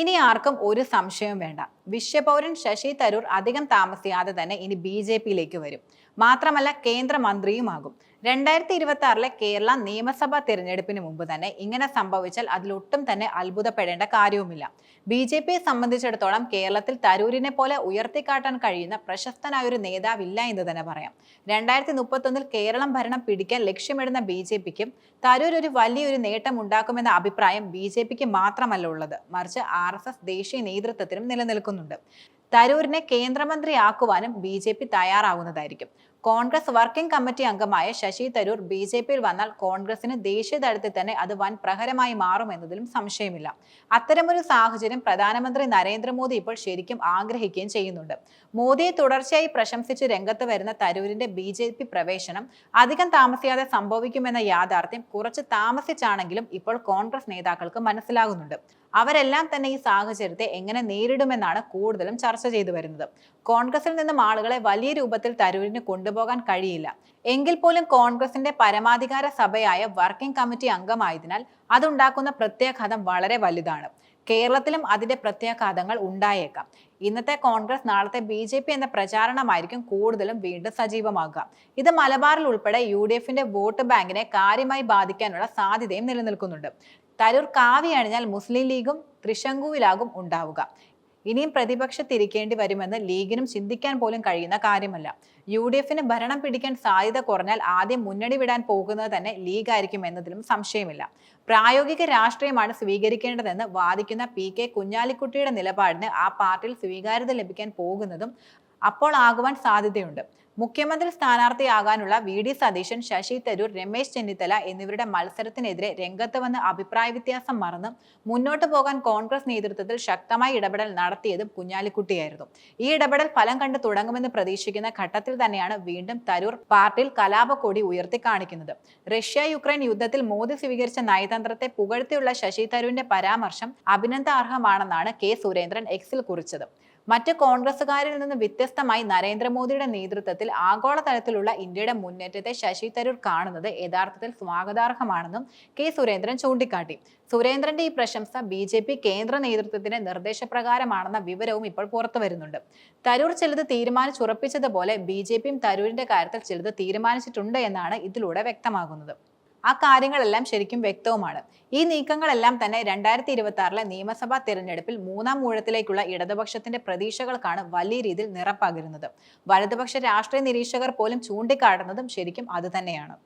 ഇനി ആർക്കും ഒരു സംശയവും വേണ്ട. വിശ്വപൗരൻ ശശി തരൂർ അധികം താമസിയാതെ തന്നെ ഇനി ബി ജെ പിയിലേക്ക് വരും. മാത്രമല്ല കേന്ദ്രമന്ത്രിയുമാകും. രണ്ടായിരത്തി ഇരുപത്തി ആറിലെ കേരള നിയമസഭാ തിരഞ്ഞെടുപ്പിന് മുമ്പ് തന്നെ ഇങ്ങനെ സംഭവിച്ചാൽ അതിലൊട്ടും തന്നെ അത്ഭുതപ്പെടേണ്ട കാര്യവുമില്ല. ബി ജെ പിയെ സംബന്ധിച്ചിടത്തോളം കേരളത്തിൽ തരൂരിനെ പോലെ ഉയർത്തിക്കാട്ടാൻ കഴിയുന്ന പ്രശസ്തനായ ഒരു നേതാവില്ല എന്ന് തന്നെ പറയാം. രണ്ടായിരത്തി മുപ്പത്തൊന്നിൽ കേരളം ഭരണം പിടിക്കാൻ ലക്ഷ്യമിടുന്ന ബി ജെ പിക്കും തരൂർ ഒരു വലിയൊരു നേട്ടം ഉണ്ടാക്കുമെന്ന അഭിപ്രായം ബി ജെ പിക്ക് മാത്രമല്ല ഉള്ളത്. മറിച്ച് ആർ എസ് എസ് ദേശീയ നേതൃത്വത്തിനും നിലനിൽക്കുന്നുണ്ട്. തരൂരിനെ കേന്ദ്രമന്ത്രിയാക്കുവാനും ബി ജെ പി തയ്യാറാവുന്നതായിരിക്കും. കോൺഗ്രസ് വർക്കിംഗ് കമ്മിറ്റി അംഗമായ ശശി തരൂർ ബി ജെ പിയിൽ വന്നാൽ കോൺഗ്രസിന് ദേശീയ തലത്തിൽ തന്നെ അത് വൻ പ്രഹരമായി മാറുമെന്നതിലും സംശയമില്ല. അത്തരമൊരു സാഹചര്യം പ്രധാനമന്ത്രി നരേന്ദ്രമോദി ഇപ്പോൾ ശരിക്കും ആഗ്രഹിക്കുകയും ചെയ്യുന്നുണ്ട്. മോദിയെ തുടർച്ചയായി പ്രശംസിച്ച് രംഗത്ത് വരുന്ന തരൂരിന്റെ ബി ജെ പി പ്രവേശനം അധികം താമസിയാതെ സംഭവിക്കുമെന്ന യാഥാർത്ഥ്യം കുറച്ച് താമസിച്ചാണെങ്കിലും ഇപ്പോൾ കോൺഗ്രസ് നേതാക്കൾക്ക് മനസ്സിലാകുന്നുണ്ട്. അവരെല്ലാം തന്നെ ഈ സാഹചര്യത്തെ എങ്ങനെ നേരിടുമെന്നാണ് കൂടുതലും ചർച്ച ചെയ്തു വരുന്നത്. കോൺഗ്രസിൽ നിന്നും ആളുകളെ വലിയ രൂപത്തിൽ തരൂരിന് കൊണ്ടുപോകാൻ കഴിയില്ല. എങ്കിൽ പോലും കോൺഗ്രസിന്റെ പരമാധികാര സഭയായ വർക്കിംഗ് കമ്മിറ്റി അംഗമായതിനാൽ അതുണ്ടാക്കുന്ന പ്രത്യാഘാതം വളരെ വലുതാണ്. കേരളത്തിലും അതിന്റെ പ്രത്യാഘാതങ്ങൾ ഉണ്ടായേക്കാം. ഇന്നത്തെ കോൺഗ്രസ് നാളത്തെ ബി ജെ പി എന്ന പ്രചാരണമായിരിക്കും കൂടുതലും വീണ്ടും സജീവമാകുക. ഇത് മലബാറിൽ ഉൾപ്പെടെ യു ഡി എഫിന്റെ വോട്ട് ബാങ്കിനെ കാര്യമായി ബാധിക്കാനുള്ള സാധ്യതയും നിലനിൽക്കുന്നുണ്ട്. തരൂർ കാവി അണിഞ്ഞാൽ മുസ്ലിം ലീഗും ത്രിശങ്കുവിലാകും ഉണ്ടാവുക. ഇനിയും പ്രതിപക്ഷത്തിരിക്കേണ്ടി വരുമെന്ന് ലീഗിനും ചിന്തിക്കാൻ പോലും കഴിയുന്ന കാര്യമല്ല. യു ഡി എഫിന് ഭരണം പിടിക്കാൻ സാധ്യത കുറഞ്ഞാൽ ആദ്യം മുന്നണി വിടാൻ പോകുന്നത് തന്നെ ലീഗ് ആയിരിക്കും എന്നതിലും സംശയമില്ല. പ്രായോഗിക രാഷ്ട്രീയമാണ് സ്വീകരിക്കേണ്ടതെന്ന് വാദിക്കുന്ന പി കെ കുഞ്ഞാലിക്കുട്ടിയുടെ നിലപാടിന് ആ പാർട്ടിയിൽ സ്വീകാര്യത ലഭിക്കാൻ പോകുന്നതും അപ്പോൾ ആകുവാൻ സാധ്യതയുണ്ട്. മുഖ്യമന്ത്രി സ്ഥാനാർത്ഥിയാകാനുള്ള വി ഡി സതീശൻ ശശി തരൂർ രമേശ് ചെന്നിത്തല എന്നിവരുടെ മത്സരത്തിനെതിരെ രംഗത്ത് വന്ന് അഭിപ്രായ വ്യത്യാസം മറന്ന് മുന്നോട്ട് പോകാൻ കോൺഗ്രസ് നേതൃത്വത്തിൽ ശക്തമായ ഇടപെടൽ നടത്തിയതും കുഞ്ഞാലിക്കുട്ടിയായിരുന്നു. ഈ ഇടപെടൽ ഫലം കണ്ടു തുടങ്ങുമെന്ന് പ്രതീക്ഷിക്കുന്ന ഘട്ടത്തിൽ തന്നെയാണ് വീണ്ടും തരൂർ പാർട്ടിയിൽ കലാപക്കൊടി ഉയർത്തി കാണിക്കുന്നത് റഷ്യ യുക്രൈൻ യുദ്ധത്തിൽ മോദി സ്വീകരിച്ച നയതന്ത്രത്തെ പുകഴ്ത്തിയുള്ള ശശി തരൂരിന്റെ പരാമർശം അഭിനന്ദാർഹമാണെന്നാണ് കെ സുരേന്ദ്രൻ എക്സിൽ കുറിച്ചത്. മറ്റ് കോൺഗ്രസുകാരിൽ നിന്ന് വ്യത്യസ്തമായി നരേന്ദ്രമോദിയുടെ നേതൃത്വത്തിൽ ആഗോളതലത്തിലുള്ള ഇന്ത്യയുടെ മുന്നേറ്റത്തെ ശശി തരൂർ കാണുന്നത് യഥാർത്ഥത്തിൽ സ്വാഗതാർഹമാണെന്നും കെ സുരേന്ദ്രൻ ചൂണ്ടിക്കാട്ടി. സുരേന്ദ്രന്റെ ഈ പ്രശംസ ബി ജെ പി കേന്ദ്ര നേതൃത്വത്തിന്റെ നിർദ്ദേശപ്രകാരമാണെന്ന വിവരവും ഇപ്പോൾ പുറത്തു വരുന്നുണ്ട്. തരൂർ ചിലത് തീരുമാനിച്ചുറപ്പിച്ചതുപോലെ ബി ജെ പിയും തരൂരിന്റെ കാര്യത്തിൽ ചിലത് തീരുമാനിച്ചിട്ടുണ്ട് എന്നാണ് ഇതിലൂടെ വ്യക്തമാകുന്നത്. ആ കാര്യങ്ങളെല്ലാം ശരിക്കും വ്യക്തവുമാണ്. ഈ നീക്കങ്ങളെല്ലാം തന്നെ രണ്ടായിരത്തി ഇരുപത്തി ആറിലെ നിയമസഭാ തിരഞ്ഞെടുപ്പിൽ മൂന്നാം ഊഴത്തിലേക്കുള്ള ഇടതുപക്ഷത്തിന്റെ പ്രതീക്ഷകൾക്കാണ് വലിയ രീതിയിൽ നിറപ്പകരുന്നത് വലതുപക്ഷ രാഷ്ട്രീയ നിരീക്ഷകർ പോലും ചൂണ്ടിക്കാട്ടുന്നതും ശരിക്കും അതുതന്നെയാണ്